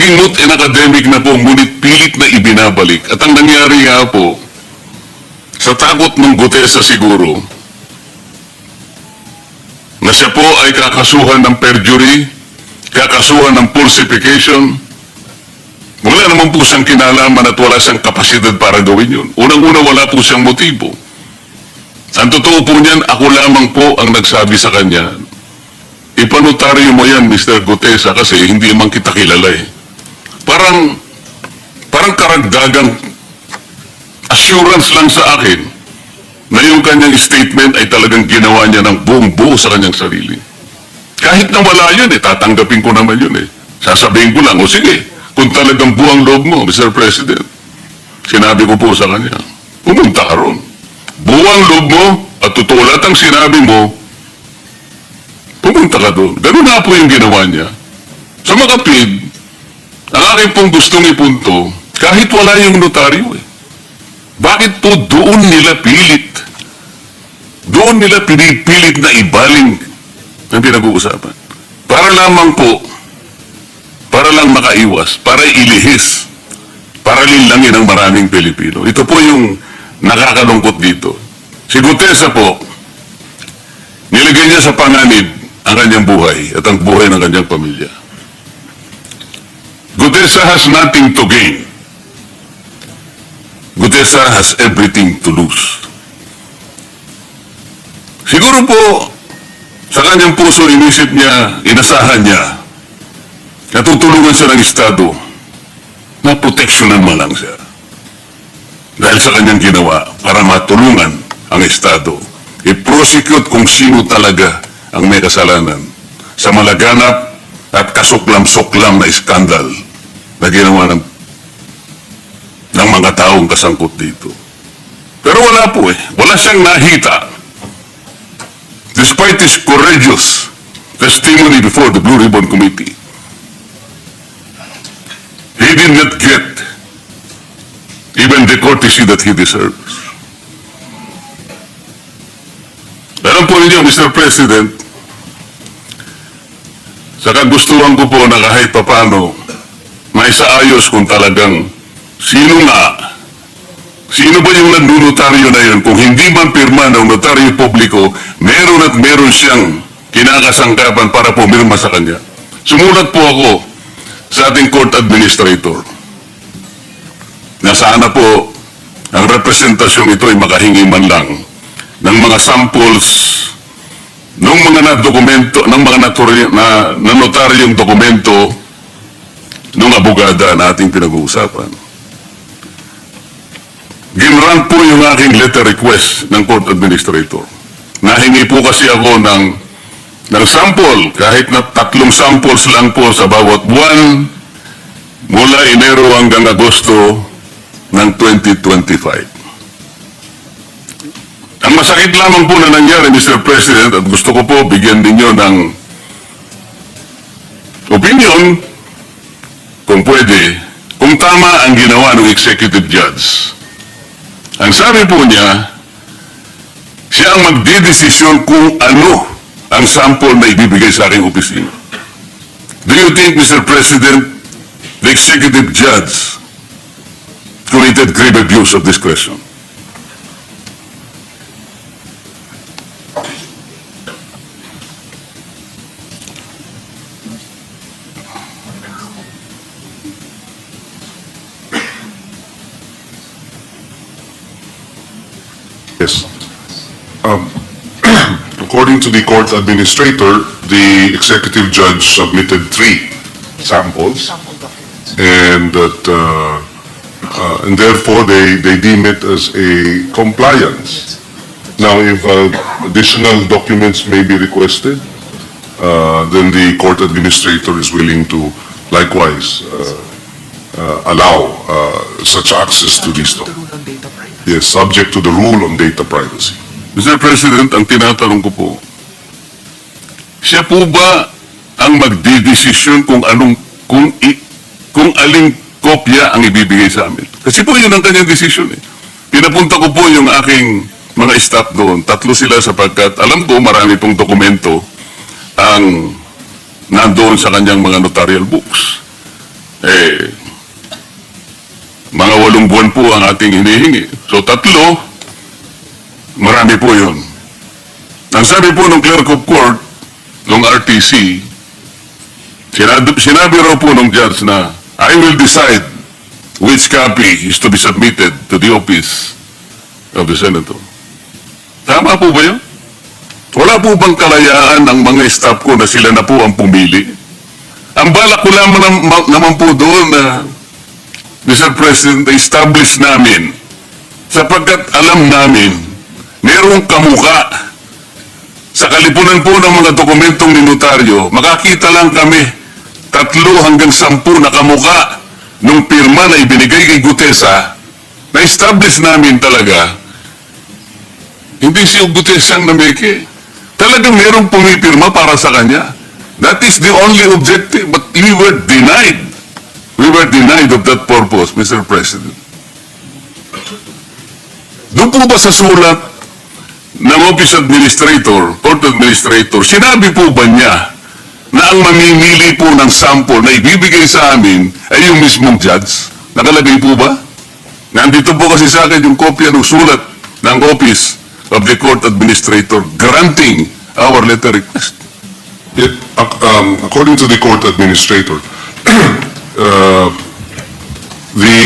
naging moot and academic na po, ngunit pilit na ibinabalik. At ang nangyari nga po, sa takot ng Gutesa siguro, na siya po ay kakasuhan ng perjury, kakasuhan ng falsification, wala naman po siyang kinalaman at wala siyang kapasidad para gawin yun. Unang-una, wala po siyang motibo. Ang totoo po niyan, ako lamang po ang nagsabi sa kanya, ipanotaryo mo yan, Mr. Gutesa, kasi hindi man kita kilala eh. Parang, parang karagdagang assurance lang sa akin na yung kanyang statement ay talagang ginawa niya ng buong buo sa kanyang sarili. Kahit na wala yun, eh, tatanggapin ko naman yun eh. Sasabihin ko lang, o sige, kung talagang buwang loob mo, Mr. President, sinabi ko po sa kanya, pumunta ka ron. Buwang loob mo, at totoo ang sinabi mo, pumunta ka doon. Ganun na po yung ginawa niya. Sa makapid, ang aking pong gustong ipunto, kahit wala yung notaryo eh. Bakit po doon nila pilit? Doon nila pinipilit na ibaling ang pinag-uusapan. Para lamang po, para lang makaiwas, para ilihis, para linlangin ang maraming Pilipino. Ito po yung nakakalungkot dito. Si Gutesa po, nilagay niya sa panganib ang kanyang buhay at ang buhay ng kanyang pamilya. Gutesa has nothing to gain. Gutesa has everything to lose. Siguro po, sa kanyang puso, inisip niya, inasahan niya, natutulungan siya ng Estado na proteksyonan man lang siya. Dahil sa kanyang ginawa para matulungan ang Estado, i-prosecute kung sino talaga ang may kasalanan sa malaganap at kasuklam-suklam na iskandal na ginawa ng, ng mga taong kasangkot dito. Pero wala po eh. Wala siyang nakita. Despite his courageous testimony before the Blue Ribbon Committee, he did not get even the courtesy that he deserves. Alam po ninyo, Mr. President, sa kagustuhan ko po na kahit papano, maisaayos kung talagang sino nga, sino ba yung nagnunotaryo na yun? Kung hindi man pirma ng notaryo publiko, meron at meron siyang kinakasangkapan para pumirma sa kanya. Sumulat po ako sa ating court administrator na sana po ang representasyon ito ay makahingi man lang ng mga samples ng mga na dokumento ng mga na, na notaryong dokumento ng abogada na ating pinag-uusapan. Ginrant po yung aking letter request ng court administrator. Nahingi po kasi ako ng ng sample, kahit na tatlong samples lang po sa bawat buwan mula Enero hanggang Agosto ng 2025. Ang masakit lamang po na nangyari, Mr. President, at gusto ko po bigyan ninyo ng opinion, kung pwede, kung tama ang ginawa ng executive judge. Ang sabi po niya, siya ang magdidesisyon kung ano ang sample na ibibigay sa aking opisina. Do you think, Mr. President, the executive judge committed grave abuse of discretion? To the court administrator, the executive judge submitted three samples and that, uh, uh, and therefore they, they deem it as a compliance. Now, if uh, additional documents may be requested, uh, then the court administrator is willing to likewise uh, uh, allow uh, such access to these documents. Yes, subject to the rule on data privacy. Mr. President, ang tinatanong ko po, siya po ba ang magdidesisyon kung anong, kung, i, kung aling kopya ang ibibigay sa amin? Kasi po yun ang kanyang desisyon eh. Pinapunta ko po yung aking mga staff doon. Tatlo sila sapagkat alam ko marami pong dokumento ang nandoon sa kanyang mga notarial books. eh, mga walong buwan po ang ating hinihingi. So tatlo, marami po yun. Ang sabi po ng clerk of court, ng RTC, sinabi, sinabi raw po ng judge na, I will decide which copy is to be submitted to the office of the senator. Tama po ba yun? Wala po bang kalayaan ang mga staff ko na sila na po ang pumili? Ang balak ko lamang nam- ma- naman po doon na Mr. President, establish namin sapagkat alam namin merong kamuka sa kalipunan po ng mga dokumentong ni notaryo, makakita lang kami tatlo hanggang sampu na kamuka nung pirma na ibinigay kay Gutesa na establish namin talaga hindi si Gutesa ang nameke. Talagang merong pumipirma para sa kanya. That is the only objective. But we were denied. We were denied of that purpose, Mr. President. Doon po ba sa sulat ng Office Administrator, Court Administrator, sinabi po ba niya na ang mamimili po ng sample na ibibigay sa amin ay yung mismong judge? Nakalagay po ba? Nandito po kasi sa akin yung kopya ng sulat ng Office of the Court Administrator granting our letter request. It, um, according to the court administrator, uh, the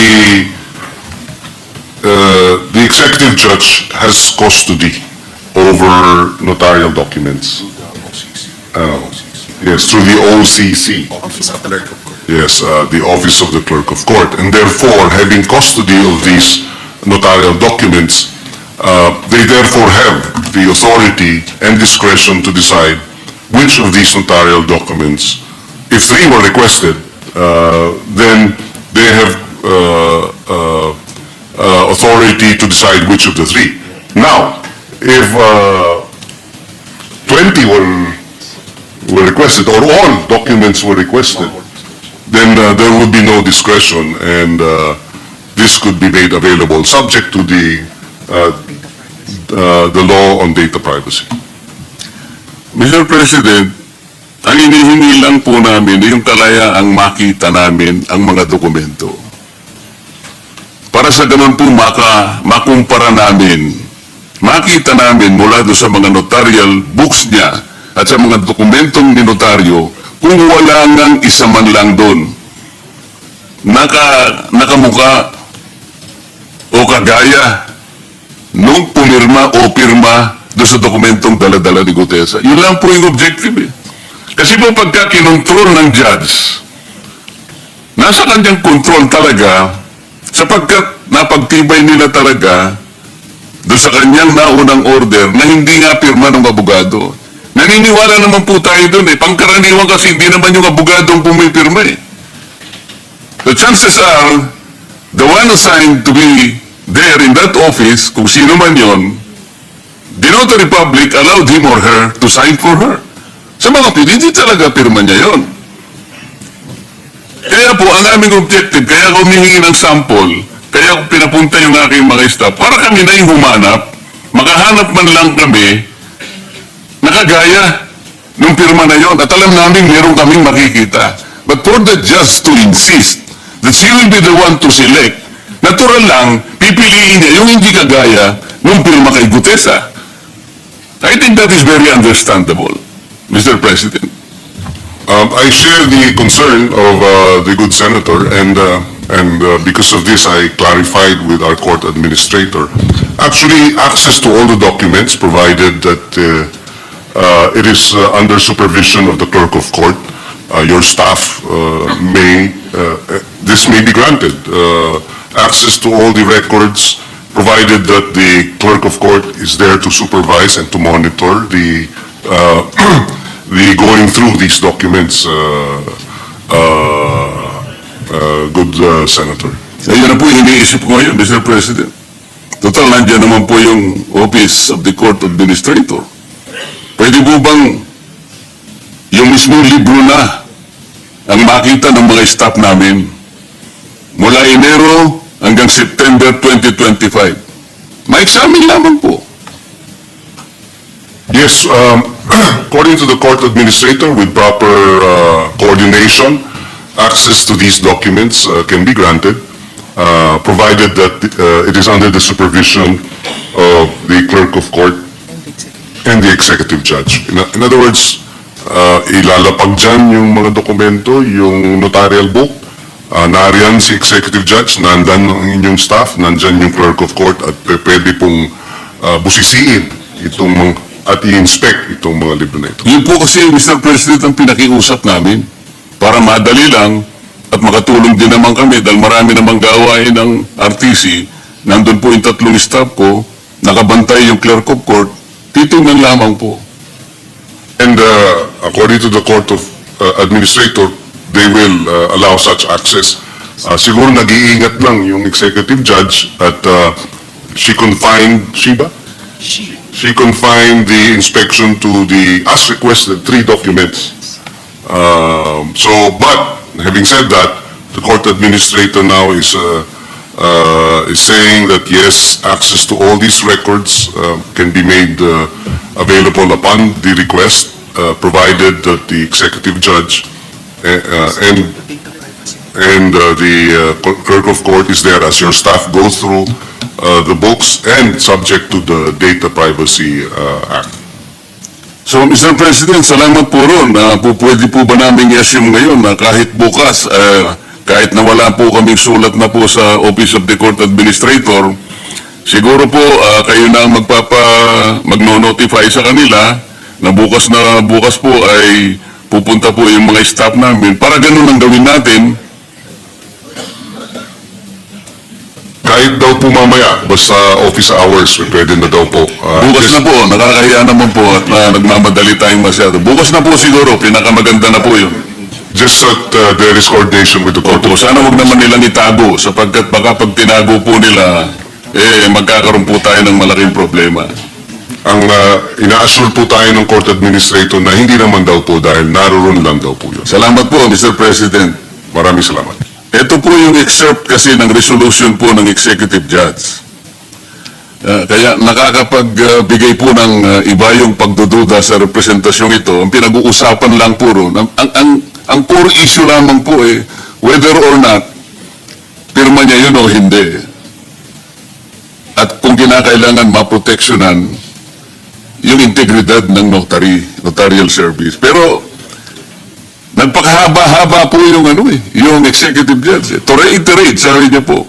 uh, the executive judge has custody over notarial documents. Uh, yes, through the OCC. Yes, uh, the Office of the Clerk of Court, and therefore, having custody of these notarial documents, uh, they therefore have the authority and discretion to decide which of these notarial documents, if three were requested, uh, then they have uh, uh, uh, authority to decide which of the three. Now, if uh, 20 were were requested, or all documents were requested, then uh, there would be no discretion, and uh, this could be made available, subject to the, uh, uh, the law on data privacy. Mr. President, ang inihingi lang po namin yung kalayaang makita namin ang mga dokumento. Para sa ganun po maka, makumpara namin, makita namin mula doon sa mga notarial books niya at sa mga dokumentong ni notaryo kung wala ngang isa man lang doon naka, nakamuka o kagaya nung pumirma o pirma doon sa dokumentong daladala ni Gutesa. Yun lang po yung objective eh. Kasi po pagka kinontrol ng judge, nasa kanyang control talaga sapagkat napagtibay nila talaga doon sa kanyang naunang order na hindi nga pirma ng abogado. Naniniwala naman po tayo doon eh. Pangkaraniwan kasi hindi naman yung abogado ang pumipirma eh. The chances are, the one assigned to be there in that office, kung sino man yon, the notary public allowed him or her to sign for her. Sa mga pili, hindi talaga pirma niya yon. Kaya po, ang aming objective, kaya ako humihingi ng sample, kaya pinapunta yung aking mga staff, para kami na yung humanap, makahanap man lang kami, nakagaya nung pirma na yon. At alam namin, meron kaming makikita. But for the judge to insist that she will be the one to select, natural lang, pipiliin niya yung hindi kagaya nung pirma kay Gutesa. I think that is very understandable, Mr. President. Um, I share the concern of uh, the good senator, and uh, and uh, because of this, I clarified with our court administrator. Actually, access to all the documents, provided that uh, uh, it is uh, under supervision of the clerk of court, uh, your staff uh, may uh, uh, this may be granted. Uh, access to all the records, provided that the clerk of court is there to supervise and to monitor the uh, the going through these documents, uh, uh, uh, good uh, Senator. Ayun na po yung iniisip ko ngayon, Mr. President. Total, nandiyan naman po yung Office of the Court Administrator. Pwede po bang yung mismong libro na ang makita ng mga staff namin mula Enero hanggang September 2025? Ma-examine lamang po. Yes, um, according to the court administrator, with proper uh, coordination, access to these documents uh, can be granted, uh, provided that uh, it is under the supervision of the clerk of court and the executive judge. In, in other words, uh, ilalapag dyan yung mga dokumento, yung notarial book, uh, nariyan si executive judge, nandan ang inyong staff, nandyan yung clerk of court at pwede pong uh, busisiin itong mga, at i-inspect itong mga libro na ito. Yun po kasi, Mr. President, ang pinakiusap namin para madali lang at makatulong din naman kami dahil marami namang gawain ng RTC. Nandun po yung tatlong staff ko, nakabantay yung clerk of court, titingnan lamang po. And uh, according to the Court of uh, Administrator, they will uh, allow such access. Uh, siguro nag-iingat lang yung executive judge at uh, she confined, she ba? She confined the inspection to the, as requested, three documents. Um, so, but, having said that, the court administrator now is, uh, uh, is saying that yes, access to all these records uh, can be made uh, available upon the request, uh, provided that the executive judge uh, uh, and and uh, the uh, clerk of court is there as your staff go through uh, the books and subject to the Data Privacy uh, Act. So, Mr. President, salamat po ron. na po, pwede po ba namin i-assume ngayon na kahit bukas, eh, kahit na wala po kaming sulat na po sa Office of the Court Administrator, siguro po ah, kayo na ang magpapa, magno-notify sa kanila na bukas na bukas po ay pupunta po yung mga staff namin para ganun ang gawin natin. Kahit daw po mamaya, basta office hours, pwede na daw po. Uh, Bukas na po, nakakahiya naman po at ah, nagmamadali tayong masyado. Bukas na po siguro, pinakamaganda na po yun. Just that uh, there is coordination with the court. Opo, sana wag naman nilang itago sapagkat baka pag tinago po nila, eh magkakaroon po tayo ng malaking problema. Ang uh, ina-assure po tayo ng court administrator na hindi naman daw po dahil naroon lang daw po yun. Salamat po, Mr. President. Maraming salamat. Ito po yung excerpt kasi ng resolution po ng executive judge. Ah, kaya nakakapagbigay po ng ah, iba yung pagdududa sa representasyong ito. Ang pinag-uusapan lang po ron, ang, ang, ang, ang core issue lamang po eh, whether or not, pirma niya yun o hindi. At kung kinakailangan maproteksyonan yung integridad ng notary, notarial service. Pero Nagpakahaba-haba po yung ano eh, yung executive judge. Eh. To reiterate, sabi niya po,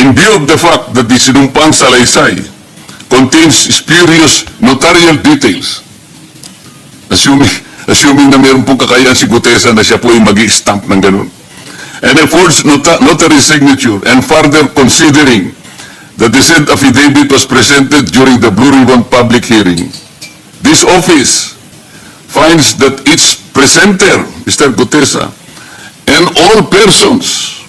in view of the fact that the sinumpang salaysay contains spurious notarial details, assuming, assuming na meron pong kakayahan si Gutesa na siya po yung mag stamp ng ganun, and a forged nota- notary signature, and further considering that the said affidavit was presented during the Blue Ribbon public hearing, this office finds that its presenter, Mr. Gutesa, and all persons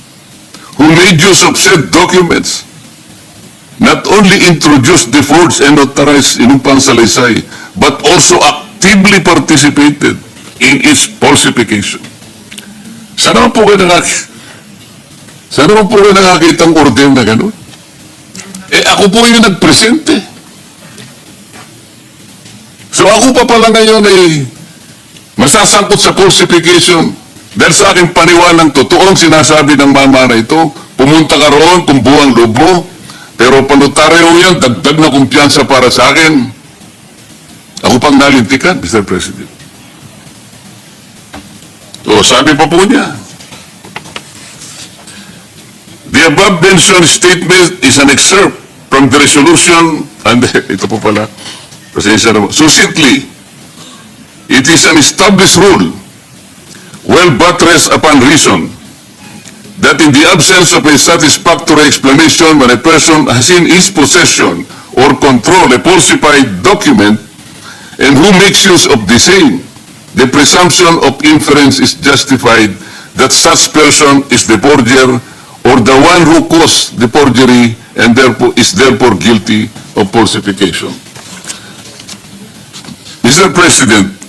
who made use of said documents not only introduced the forged and notarized inumpang salaysay, but also actively participated in its falsification. Sana naman po kayo nakak... Sana naman po kayo nakakita ang order na gano'n? Eh, ako po yung nagpresente. So ako pa pala ngayon ay masasangkot sa falsification dahil sa aking paniwalang totoong sinasabi ng mama ito, pumunta ka roon kung buwang lobo, pero panutaryo yan, dagdag na kumpiyansa para sa akin. Ako pang nalintikan, Mr. President. O sabi pa po niya, The above mentioned statement is an excerpt from the resolution, and ito po pala, pasensya na mo. Succinctly, it is an established rule, well buttressed upon reason, that in the absence of a satisfactory explanation when a person has in his possession or control a falsified document and who makes use of the same, the presumption of inference is justified that such person is the forger or the one who caused the forgery and therefore is therefore guilty of falsification. Mr. President,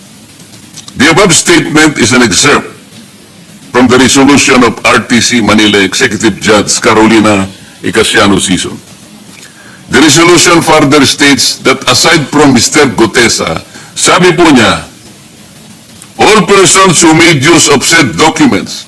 the above statement is an excerpt from the resolution of RTC Manila Executive Judge Carolina Icasiano Sison. The resolution further states that aside from Mr. Gutesa, sabi po niya, all persons who made use of said documents